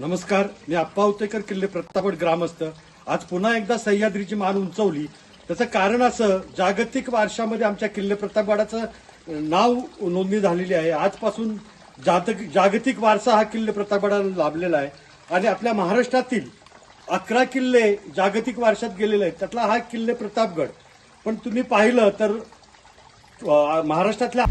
नमस्कार मी आप्पा उतेकर किल्ले प्रतापगड ग्रामस्थ. आज पुन्हा एकदा सह्याद्रीची मान उंचवली. त्याचं कारण असं जागतिक वारशामध्ये आमच्या किल्ले प्रतापगडाचं नाव नोंदणी झालेली आहे. आजपासून जातक जागतिक वारसा हा किल्ले प्रतापगडाला लाभलेला आहे. आणि आपल्या महाराष्ट्रातील अकरा किल्ले जागतिक वारशात गेलेले आहेत. त्यातला हा किल्ले प्रतापगड. पण तुम्ही पाहिलं तर महाराष्ट्रातल्या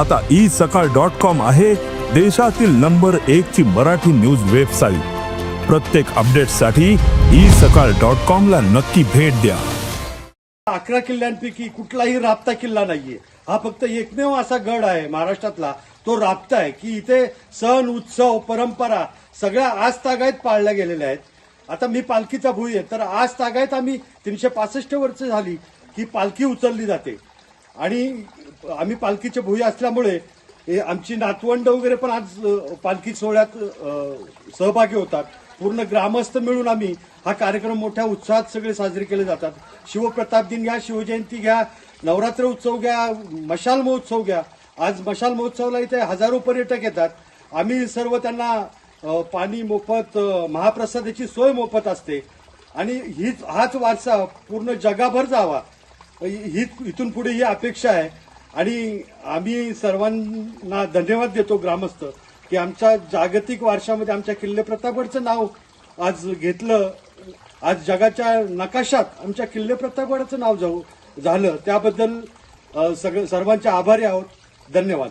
आता ई सकाळ डॉट कॉम आहे. देशातील नंबर एक ची मराठी न्यूज वेबसाईट. प्रत्येक अपडेटसाठी ई सकाळ डॉट कॉम ला नक्की भेट द्या. अकरा किल्ल्यांपैकी कुठलाही राबता किल्ला नाहीये. हा फक्त एकमेव असा गड आहे महाराष्ट्रातला. तो राबता आहे की इथे सण उत्सव परंपरा सगळ्या आज तागायत पाळल्या गेलेल्या आहेत. आता मी पालखीचा भूई आहे. तर आज तागायत आम्ही तीनशे पासष्ट वर्ष झाली की पालखी उचलली जाते. आणि आम्ही पालखीचे भुई असल्यामुळे हे आमची नातवंड वगैरे पण आज पालखी सोहळ्यात सहभागी होतात. पूर्ण ग्रामस्थ मिळून आम्ही हा कार्यक्रम मोठ्या उत्साहात सगळे साजरे केले जातात. शिवप्रताप दिन घ्या शिवजयंती घ्या नवरात्र उत्सव घ्या मशाल महोत्सव घ्या. आज मशाल महोत्सवाला इथे हजारो पर्यटक येतात. आम्ही सर्व त्यांना पाणी मोफत महाप्रसादाची सोय मोफत असते. आणि हीच हाच वारसा पूर्ण जगाभर जावा. ही इथून पुढे ही अपेक्षा आहे. आणि आम्ही सर्वांना धन्यवाद देतो ग्रामस्थ की आमच्या जागतिक वारशामध्ये आमच्या किल्ले प्रतापगडचं नाव आज घेतलं. आज जगाच्या नकाशात आमच्या किल्ले प्रतापगडाचं नाव जाऊ झालं. त्याबद्दल अ, सर्वांचे आभारी आहोत. धन्यवाद.